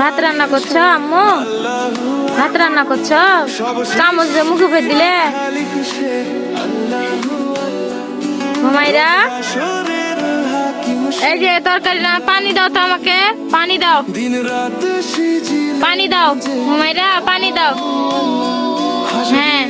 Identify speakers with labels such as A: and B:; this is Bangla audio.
A: ভাত রান্না করছ আম্মু? ভাত রান্না করছ? চামচ দিয়ে মুখে দিলে।
B: সে।
A: এই যে তরকারি না পানি দাও তো আমাকে পানি দাও। পানি দাও ঘুমাইরা পানি দাও। হ্যাঁ।